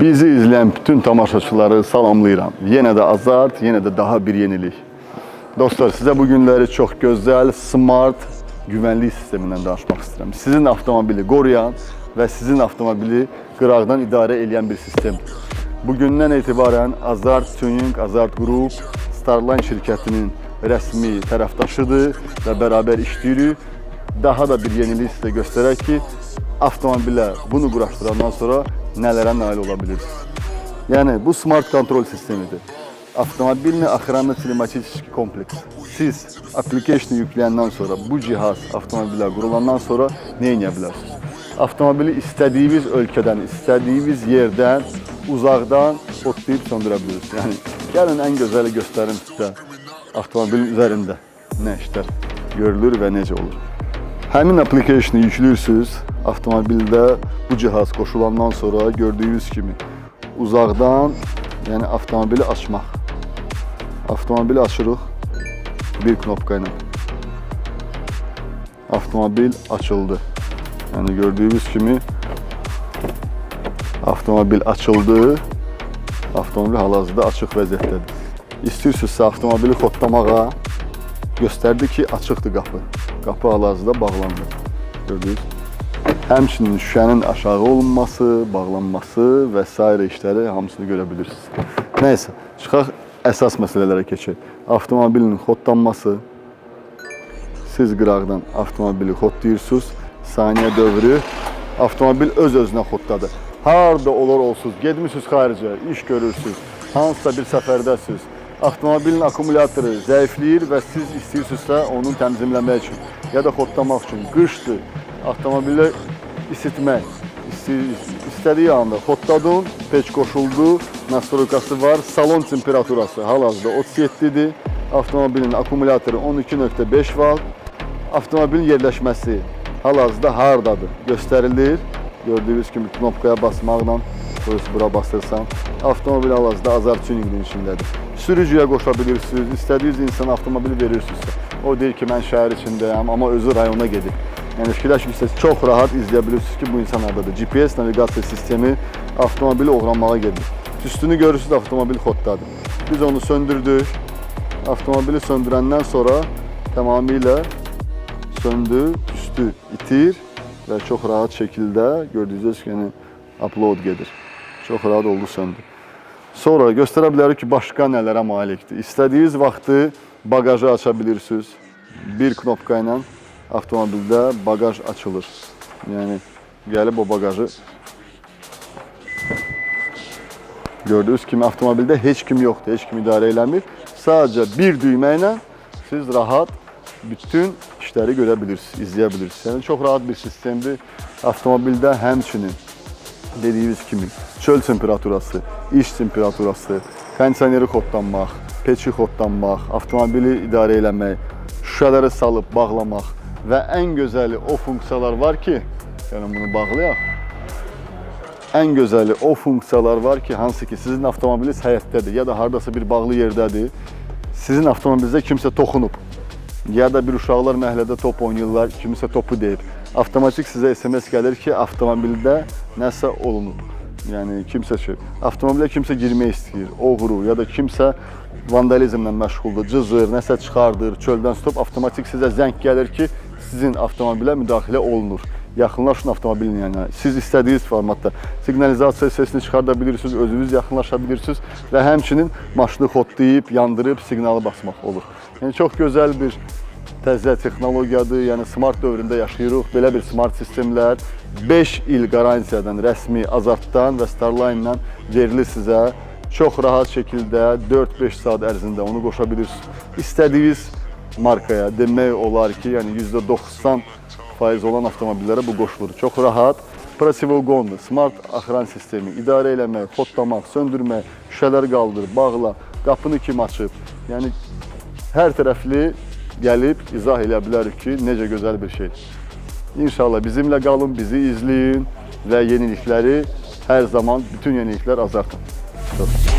Bizi izleyen bütün tamaşaçıları salamlayıram. Yenə də azart, yenə də daha bir yenilik. Dostlar, sizə bu günləri çox gözəl, smart, güvənlik sistemindən danışmaq istəyirəm. Sizin avtomobili qoruyan və sizin avtomobili qıraqdan idarə edən bir sistem. Bugündən etibarən Azart Tuning, Azart Group Starline şirkətinin rəsmi tərəfdaşıdır və bərabər işləyirik. Daha da bir yenilik sizə göstərək ki, avtomobilə bunu quraşdırandan sonra nələrə nail ola bilirsiniz. Yəni bu smart kontrol sistemidir. Avtomobilni охранно klimatik kompleks. Siz application yükləyəndən sonra bu cihaz avtomobilə qurulandan sonra nə edə bilərsiniz? Avtomobili istədiyiniz ölkədən, istədiyiniz yerdən, uzaqdan hotlayıb söndürə bilirsiniz. Yəni gəlin ən gözəli göstərim sizə avtomobilin üzərində nə işlər görülür və necə olur. Həmin applicationu yükləyirsiniz. Avtomobildə bu cihaz qoşulandan sonra gördüyünüz kimi uzaqdan, yəni avtomobili açmaq. Avtomobili açırıq bir knopka ilə. Avtomobil açıldı. Yəni gördüyünüz kimi avtomobil açıldı. Avtomobil hal-hazırda açıq vəziyyətdədir. İstəyirsinizsə avtomobili xotlamağa göstərdi ki, açıqdır qapı. Qapı hal-hazırda bağlandı. Gördünüz? Həmçinin şüşənin aşağı olunması, bağlanması və s. işləri hamısını görə bilirsiniz. Nəysə, çıxaq əsas məsələlərə keçək. Avtomobilin xodlanması, siz qıraqdan avtomobili xodlayırsınız, saniyə dövrü avtomobil öz-özünə xodladı. Harda olur olsuz, getmisiniz xaricə, iş görürsüz, hansısa bir səfərdəsiz, avtomobilin akkumulatoru zəifləyir və siz istəyirsinizsə onu təmizləmək üçün ya da xodlamaq üçün qışdır, avtomobili isitmək istə- istədiyi anda xodladın, peç qoşuldu, nastroykası var, salon temperaturası hal-hazırda 37-dir, avtomobilin akkumulatoru 12.5 volt, avtomobilin yerləşməsi hal-hazırda hardadır göstərilir. Gördüyünüz kimi knopkaya basmaqla polis bura basırsan, avtomobil hal-hazırda Azar Tuningin içindədir. Sürücüyə qoşa bilirsiniz, istədiyiniz insana avtomobili verirsinizsə. O deyir ki, mən şəhər içindəyəm, amma özü rayona gedib. Yəni fikirləşirsiniz, çox rahat izləyə bilirsiniz ki, bu insan hardadır. GPS naviqasiya sistemi avtomobili oğranmağa gedir. Üstünü görürsünüz, avtomobil xoddadır. Biz onu söndürdük. Avtomobili söndürəndən sonra tamamilə söndü, üstü itir və çox rahat şəkildə gördüyünüz kimi upload gedir. Çox rahat oldu söndü. Sonra göstərə bilərik ki, başqa nələrə malikdir. İstədiyiniz vaxtı bagajı aça bilirsiniz. Bir knopka ilə avtomobildə bagaj açılır. Yəni gəlib o bagajı Gördüyünüz kimi avtomobildə heç kim yoxdur, heç kim idarə eləmir. Sadəcə bir düymə ilə siz rahat bütün işləri görə bilirsiniz, izləyə bilirsiniz. Yəni çox rahat bir sistemdir. Avtomobildə həmçinin dediyimiz kimi çöl temperaturası, iş temperaturası, kondisioneri xodlanmaq, peçi xodlanmaq, avtomobili idarə eləmək, şüşələri salıb bağlamaq və ən gözəli o funksiyalar var ki, yəni bunu bağlayaq. Ən gözəli o funksiyalar var ki, hansı ki sizin avtomobiliniz həyətdədir ya da hardasa bir bağlı yerdədir. Sizin avtomobilinizə kimsə toxunub ya da bir uşaqlar məhəllədə top oynayırlar, kimisə topu deyib. Avtomatik sizə SMS gəlir ki, avtomobildə nəsə olunub. Yəni kimsə şey, avtomobilə kimsə girmək istəyir, oğru ya da kimsə vandalizmlə məşğuldur, cızır, nəsə çıxardır, çöldən stop avtomatik sizə zəng gəlir ki, sizin avtomobilə müdaxilə olunur. Yaxınlaşın avtomobilin yanına. Siz istədiyiniz formatda siqnalizasiya sesini çıxarda bilirsiniz, özünüz yaxınlaşa bilirsiniz və həmçinin maşını xodlayıb, yandırıb siqnalı basmaq olur. Yəni çox gözəl bir təzə texnologiyadır. Yəni smart dövründə yaşayırıq. Belə bir smart sistemlər 5 il qarantiyadan rəsmi Azartdan və Starline-dan verilir sizə. Çox rahat şəkildə 4-5 saat ərzində onu qoşa bilirsiniz. İstədiyiniz markaya demək olar ki, yəni %90 faiz olan avtomobillərə bu qoşulur. Çox rahat. Protivogonlu, smart axıran sistemi, idarə eləmək, xodlamaq, söndürmək, şüşələri qaldır, bağla, qapını kim açıb. Yəni hər tərəfli gəlib izah bilərik ki, necə gözəl bir şeydir. İnşallah bizimlə qalın, bizi izləyin və yenilikləri hər zaman bütün yeniliklər azartın. It's